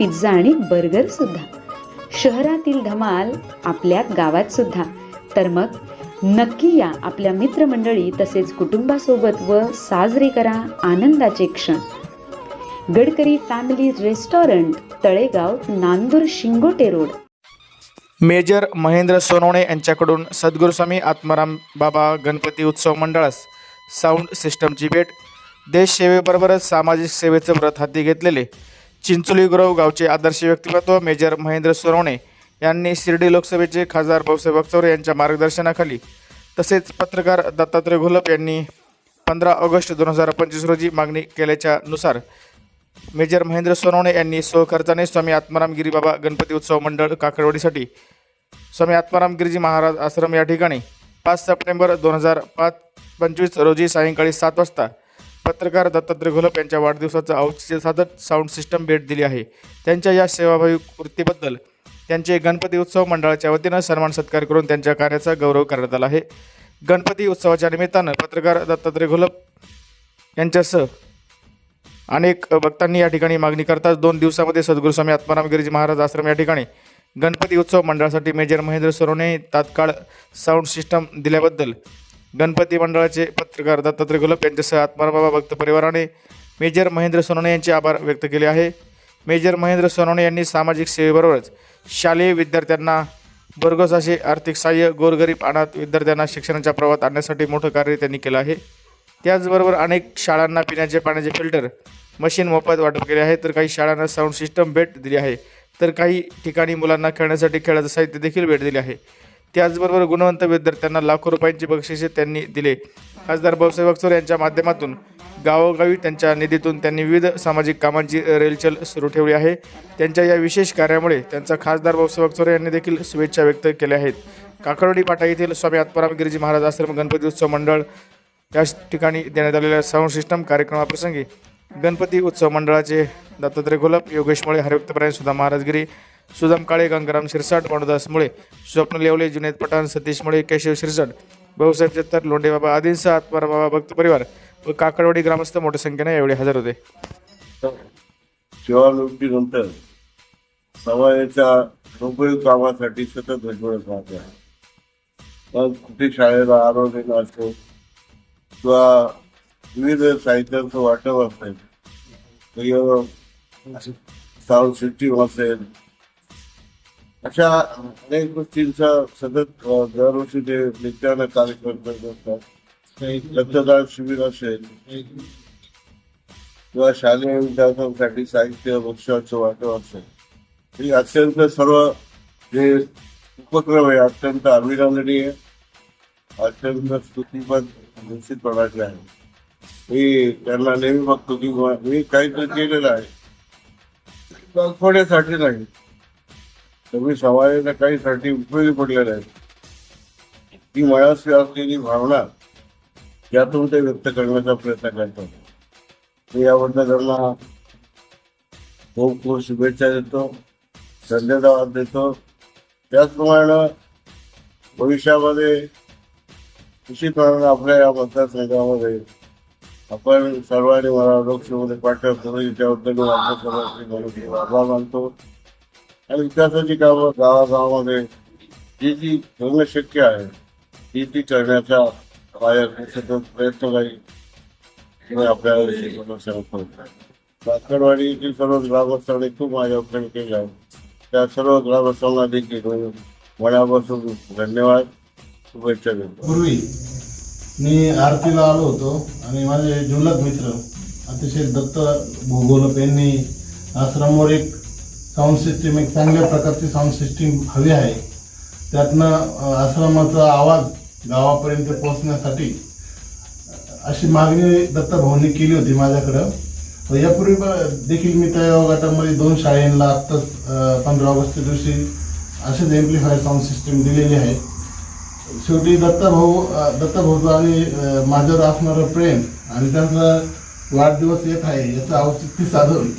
Pizza आणि burger सुद्धा. शहरातील धमाल आपल्या गावात सुद्धा. तर मग नक्की या आपल्या मित्रमंडळी तसेच कुटुंबासोबत व साजरे करा आनंदाचे क्षण. Gadkari family restaurant Talegaon Nandur Shingote road. Major Mahendra Sonawane यांच्याकडून सद्गुरुस्वामी आत्माराम बाबा गणपती उत्सव मंडळास. साऊंड सिस्टमची भेट. देश सेवेबरोबरच सामाजिक सेवेचं व्रत हाती घेतलेले. चिंचोलीगुरव गावचे आदर्श व्यक्तिमत्व मेजर महेंद्र सोनवणे यांनी शिर्डी लोकसभेचे खासदार भाऊसाहेब बगचौरे यांच्या मार्गदर्शनाखाली तसेच पत्रकार दत्तात्रय घोलप यांनी पंधरा ऑगस्ट दोन हजार पंचवीस रोजी मागणी केल्याच्या नुसार मेजर महेंद्र सोनवणे यांनी स्वखर्चाने स्वामी आत्माराम गिरी बाबा गणपती उत्सव मंडळ काकडवाडीसाठी स्वामी आत्माराम गिरीजी महाराज आश्रम या ठिकाणी पाच सप्टेंबर दोन हजार पाच पंचवीस रोजी सायंकाळी सात वाजता पत्रकार दत्तात्रय घोलप यांच्या वाढदिवसाचं औचित्य साधत साऊंड सिस्टम भेट दिली आहे. त्यांच्या या सेवाभावी वृत्तीबद्दल त्यांचे गणपती उत्सव मंडळाच्या वतीनं सन्मान सत्कार करून त्यांच्या कार्याचा गौरव करण्यात आला आहे. गणपती उत्सवाच्या निमित्तानं पत्रकार दत्तात्रय घोलप यांच्यासह अनेक भक्तांनी या ठिकाणी मागणी करताच दोन दिवसामध्ये सद्गुरू स्वामी आत्माराम गिरीजी महाराज आश्रम या ठिकाणी गणपती उत्सव मंडळासाठी मेजर महेंद्र सरोने तात्काळ साऊंड सिस्टम दिल्याबद्दल गणपती मंडळाचे पत्रकार दत्तात्रय गुलप यांच्यासह आत्मारामबाबा भक्त परिवाराने मेजर महेंद्र सोनवणे यांचे आभार व्यक्त केले आहे. मेजर महेंद्र सोनवणे यांनी सामाजिक सेवेबरोबरच शालेय विद्यार्थ्यांना भरघोस असे आर्थिक सहाय्य गोरगरीब अनाथ विद्यार्थ्यांना शिक्षणाच्या प्रवाहात आणण्यासाठी मोठं कार्य त्यांनी केलं आहे. त्याचबरोबर अनेक शाळांना पिण्याचे पाण्याचे फिल्टर मशीन मोफत वाटप केले आहे. तर काही शाळांना साऊंड सिस्टम भेट दिली आहे. तर काही ठिकाणी मुलांना खेळण्यासाठी खेळाचं साहित्य देखील भेट दिले आहे. त्याचबरोबर गुणवंत विद्यार्थ्यांना लाखो रुपयांची बक्षिसे त्यांनी दिले. खासदार भाऊसाहेब अक्सर यांच्या माध्यमातून गावोगावी त्यांच्या निधीतून त्यांनी विविध सामाजिक कामांची रेलचल सुरू ठेवली आहे. त्यांच्या या विशेष कार्यामुळे त्यांचा खासदार भाऊसाहेब अक्सर यांनी देखील शुभेच्छा व्यक्त केल्या आहेत. काकडोडी पाटा येथील स्वामी आत्माराम गिरीजी महाराज आश्रम गणपती उत्सव मंडळ या ठिकाणी देण्यात आलेल्या साऊंड सिस्टम कार्यक्रमाप्रसंगी गणपती उत्सव मंडळाचे दत्तात्रय गोलप योगेश मुळे हरिभक्तपरायण सुधा महाराजगिरी सुदाम काळे गंगाराम शिरसाट पांडुदास मुळे स्वप्न लेवले जुनेद पठाण सतीश मुळे केशव शिरसाट भाऊसाहेब जत्तर लोंढेबाबा आदींसह बाबा भक्त परिवार व काकडवाडी ग्रामस्थ मोठ्या संख्येने यावेळी हजर होते. सेवानिवृत्तीनंतर समाजाच्या उपयोग कामासाठी सतत झगडत राहते आहे. मग कुठे शाळेला आरोग्य असतो किंवा विविध साहित्याचं वाटप असेल साऊंड सिस्टीम असेल अशा अनेक गोष्टींचा सतत दरवर्षी ते नित्यानं कार्यक्रम करत असतात. रक्तदान शिबिर असेल किंवा शालेय विद्यार्थ्यांसाठी साहित्य वृक्षाचं वाटप असेल. ही अत्यंत सर्व जे उपक्रम आहे अत्यंत अभिनंदनीय अत्यंत स्तुतीपद निश्चितपणाचे आहे. मी त्यांना नेहमी बघतो की मी काहीतरी केलेलं आहे. दाखवण्यासाठी नाही. सगळी समाजाच्या काहीसाठी उपयोगी पडलेल्या आहेत ती मनाशी असलेली भावना यातून ते व्यक्त करण्याचा प्रयत्न करतात. मी याबद्दल त्यांना खूप खूप शुभेच्छा देतो धन्यवाद देतो. त्याचप्रमाणे भविष्यामध्ये निश्चितपणे आपल्या या मतदारसंघामध्ये आपण सर्वांनी मला लोकसभेमध्ये पाठव करून त्याबद्दल आपल्या आभार मानतो. आणि विकासाची कामं गावागावामध्ये जी जी होणं शक्य आहे ती ती करण्याचा माझ्या सतत प्रयत्न राहील आपल्याला शिकवणं सांगतो सर्व ग्रामस्थांनी खूप माझ्याकडे केली आहे त्या सर्व ग्रामस्थांना देखील मनापासून धन्यवाद. शुभेच्छा देतो. पूर्वी मी आरतीला आलो होतो आणि माझे जुलक मित्र अतिशय दत्त भोगोलप यांनी आश्रमावर एक साऊंड सिस्टीम एक चांगल्या प्रकारची साऊंड सिस्टीम हवी आहे. त्यातनं आश्रमाचा आवाज गावापर्यंत पोहोचण्यासाठी अशी मागणी दत्तभाऊंनी केली होती माझ्याकडं. यापूर्वी देखील मी त्या गटामध्ये दोन शाळेंना आत्ताच पंधरा ऑगस्ट दिवशी असेच एम्प्लिफायर साऊंड सिस्टीम दिलेली आहे. शेवटी दत्ताभाऊ दत्ताभाऊचं आणि माझ्यावर असणारं प्रेम आणि त्यांचा वाढदिवस येत आहे याचं औचित्य साधून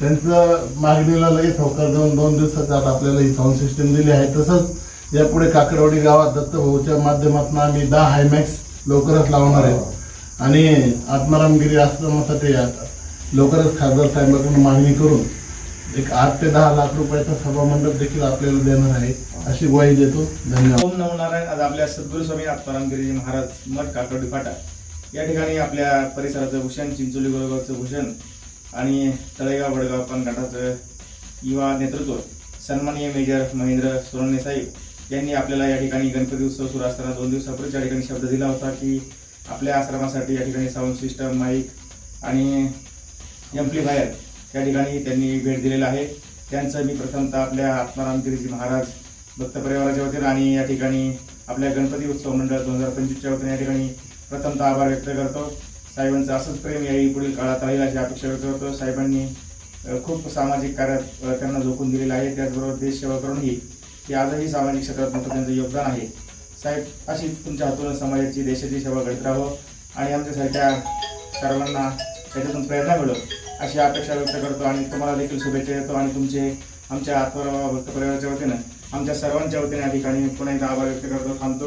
त्यांचं मागणीला लगेच होकार देऊन दोन दिवसाच्या आत आपल्याला ही साऊंड सिस्टीम दिली आहे. तसंच यापुढे काकडवाडी गावात दत्तभाऊच्या माध्यमातून आम्ही दहा हायमॅक्स लवकरच लावणार आहेत आणि आत्मारामगिरी आश्रमासाठी लवकरच खासदार साहेबांकडून मागणी करून एक आठ ते दहा लाख रुपयाचा सभामंडप देखील आपल्याला देणार आहे अशी ग्वाही देतो. धन्यवाद. ओम नमो नारायण. आज आपल्या सद्गुरू स्वामी आत्मारामगिरीजी महाराज मठ काकडी फाटा. या ठिकाणी आपल्या परिसराचं भूषण चिंचोली गोरगावचं भूषण आणि तळेगाव वडगाव पण गटाचं युवा नेतृत्व सन्माननीय मेजर महेंद्र सोनवणे साहेब यांनी आपल्याला या ठिकाणी गणपती उत्सव सुरू असताना दोन दिवसापूर्वीच या ठिकाणी शब्द दिला होता की आपल्या आश्रमासाठी या ठिकाणी साऊंड सिस्टम माईक आणि एम्प्लिफायर या ठिकाणी त्यांनी भेट दिलेला आहे. त्यांचं मी प्रथमतः आपल्या आत्मारामगिरीजी महाराज भक्त परिवाराच्या वतीनं आणि या ठिकाणी आपल्या गणपती उत्सव मंडळ दोन हजार पंचवीसच्या वतीने या ठिकाणी प्रथमतः आभार व्यक्त करतो. साहेबांचं असंच प्रेम याही पुढील काळात राहील अशी अपेक्षा व्यक्त करतो. साहेबांनी खूप सामाजिक कार्यात त्यांना झोकून दिलेलं आहे. त्याचबरोबर देशसेवा करूनही की आजही सामाजिक क्षेत्रात मोठं त्यांचं योगदान आहे. साहेब अशीच तुमच्या हातून समाजाची देशाची सेवा घडत राहो आणि आमच्यासारख्या सर्वांना त्याच्यातून प्रेरणा मिळो अशी अपेक्षा व्यक्त करतो आणि तुम्हाला देखील शुभेच्छा देतो आणि तुमचे आमच्या आत्मराव भक्त परिवाराच्या वतीनं आमच्या सर्वांच्या वतीने या ठिकाणी पुन्हा एकदा आभार व्यक्त करतो. थांबतो.